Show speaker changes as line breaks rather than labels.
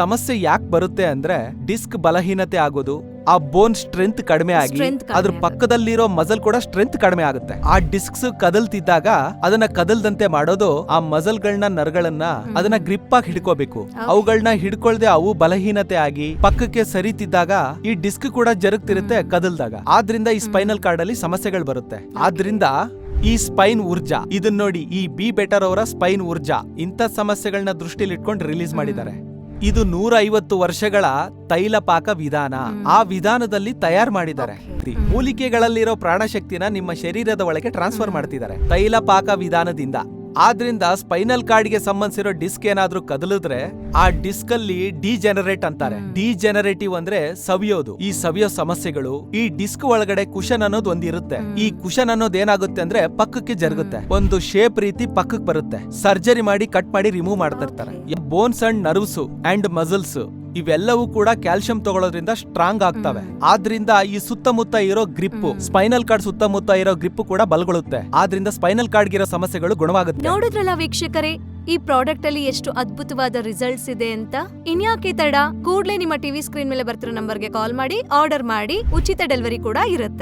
ಸಮಸ್ಯೆ ಯಾಕೆ ಬರುತ್ತೆ ಅಂದ್ರೆ ಡಿಸ್ಕ್ ಬಲಹೀನತೆ ಆಗೋದು ಆ ಬೋನ್ ಸ್ಟ್ರೆಂತ್ ಕಡಿಮೆ ಆಗಿ
Strength ಕಡಿಮೆ
ಅದ್ರ
ಆಗುತ್ತೆ.
ಪಕ್ಕದಲ್ಲಿರೋ ಮಸಲ್ ಕೂಡ ಸ್ಟ್ರೆಂತ್ ಕಡಿಮೆ ಆಗುತ್ತೆ. ಆ ಡಿಸ್ಕ್ಸ್ ಕದಲ್ತಿದ್ದಾಗ ಅದನ್ನ ಕದಲ್ದಂತೆ ಮಾಡೋದು ಆ ಮಸಲ್ಗಳನ್ನ ನರಗಳನ್ನ ಅದನ್ನ ಗ್ರಿಪ್ ಆಗಿ ಹಿಡ್ಕೋಬೇಕು. ಅವುಗಳನ್ನ ಹಿಡ್ಕೊಳ್ದೆ ಅವು ಬಲಹೀನತೆ ಆಗಿ ಪಕ್ಕಕ್ಕೆ ಸರಿತಿದ್ದಾಗ ಈ ಡಿಸ್ಕ್ ಕೂಡ ಜರುಗ್ತಿರುತ್ತೆ ಕದಲ್ದಾಗ. ಆದ್ರಿಂದ ಈ ಸ್ಪೈನಲ್ ಕಾರ್ಡ್ ಅಲ್ಲಿ ಸಮಸ್ಯೆಗಳು ಬರುತ್ತೆ. ಆದ್ರಿಂದ ಈ ಸ್ಪೈನ್ ಊರ್ಜಾ ಇದನ್ನ ನೋಡಿ ಈ ಬಿ ಬೆಟರ್ ಅವರ ಸ್ಪೈನ್ ಊರ್ಜಾ ಇಂಥ ಸಮಸ್ಯೆಗಳನ್ನ ದೃಷ್ಟಿಲಿಟ್ಕೊಂಡು ರಿಲೀಸ್ ಮಾಡಿದ್ದಾರೆ. ಇದು ನೂರ ಐವತ್ತು ವರ್ಷಗಳ ತೈಲಪಾಕ ವಿಧಾನ. ಆ ವಿಧಾನದಲ್ಲಿ ತಯಾರು ಮಾಡಿದ್ದಾರೆ. ಮೂಲಿಕೆಗಳಲ್ಲಿರೋ ಪ್ರಾಣಶಕ್ತಿನ ನಿಮ್ಮ ಶರೀರದ ಒಳಗೆ ಟ್ರಾನ್ಸ್ಫರ್ ಮಾಡ್ತಿದ್ದಾರೆ. ತೈಲಪಾಕ ವಿಧಾನದಿಂದ. ಆದ್ರಿಂದ ಸ್ಪೈನಲ್ ಕಾರ್ಡ್ಗೆ ಸಂಬಂಧಿಸಿರೋ ಡಿಸ್ಕ್ ಏನಾದ್ರೂ ಕದಲಿದ್ರೆ ಆ ಡಿಸ್ಕ್ ಅಲ್ಲಿ ಡಿಜೆನರೇಟ್ ಅಂತಾರೆ. ಡಿಜೆನರೇಟಿವ್ ಅಂದ್ರೆ ಸವಿಯೋದು. ಈ ಸವಿಯೋ ಸಮಸ್ಯೆಗಳು ಈ ಡಿಸ್ಕ್ ಒಳಗಡೆ ಕುಶನ್ ಅನ್ನೋದು ಒಂದಿರುತ್ತೆ. ಈ ಕುಶನ್ ಅನ್ನೋದು ಏನಾಗುತ್ತೆ ಅಂದ್ರೆ ಪಕ್ಕಕ್ಕೆ ಜರುಗುತ್ತೆ. ಒಂದು ಶೇಪ್ ರೀತಿ ಪಕ್ಕಕ್ಕೆ ಬರುತ್ತೆ. ಸರ್ಜರಿ ಮಾಡಿ ಕಟ್ ಮಾಡಿ ರಿಮೂವ್ ಮಾಡ್ತಿರ್ತಾರೆ bones and nerves and muscles ಇವೆಲ್ಲವೂ ಕೂಡ ಕ್ಯಾಲ್ಸಿಯಂ ತಗೊಳ್ಳೋದ್ರಿಂದ ಸ್ಟ್ರಾಂಗ್ ಆಗ್ತವೆ. ಆದ್ರಿಂದ ಈ ಸುತ್ತಮುತ್ತ ಇರೋ ಗ್ರಿಪ್ ಸ್ಪೈನಲ್ ಕಾರ್ಡ್ ಸುತ್ತಮುತ್ತ ಇರೋ ಗ್ರಿಪ್ ಕೂಡ ಬಲಗೊಳ್ಳುತ್ತೆ ಆದ್ರಿಂದ ಸ್ಪೈನಲ್ ಕಾರ್ಡ್ ಇರೋ ಸಮಸ್ಯೆಗಳು ಗುಣವಾಗುತ್ತೆ.
ನೋಡಿದ್ರಲ್ಲ ವೀಕ್ಷಕರೇ ಈ ಪ್ರಾಡಕ್ಟ್ ಅಲ್ಲಿ ಎಷ್ಟು ಅದ್ಭುತವಾದ ರಿಸಲ್ಟ್ಸ್ ಇದೆ ಅಂತ? ಇನ್ಯಾಕೆ ತಡ? ಕೂಡ್ಲೇ ನಿಮ್ಮ ಟಿವಿ ಸ್ಕ್ರೀನ್ ಮೇಲೆ ಬರ್ತಿರೋ ನಂಬರ್ಗೆ ಕಾಲ್ ಮಾಡಿ ಆರ್ಡರ್ ಮಾಡಿ ಉಚಿತ ಡೆಲಿವರಿ ಕೂಡ ಇರುತ್ತೆ.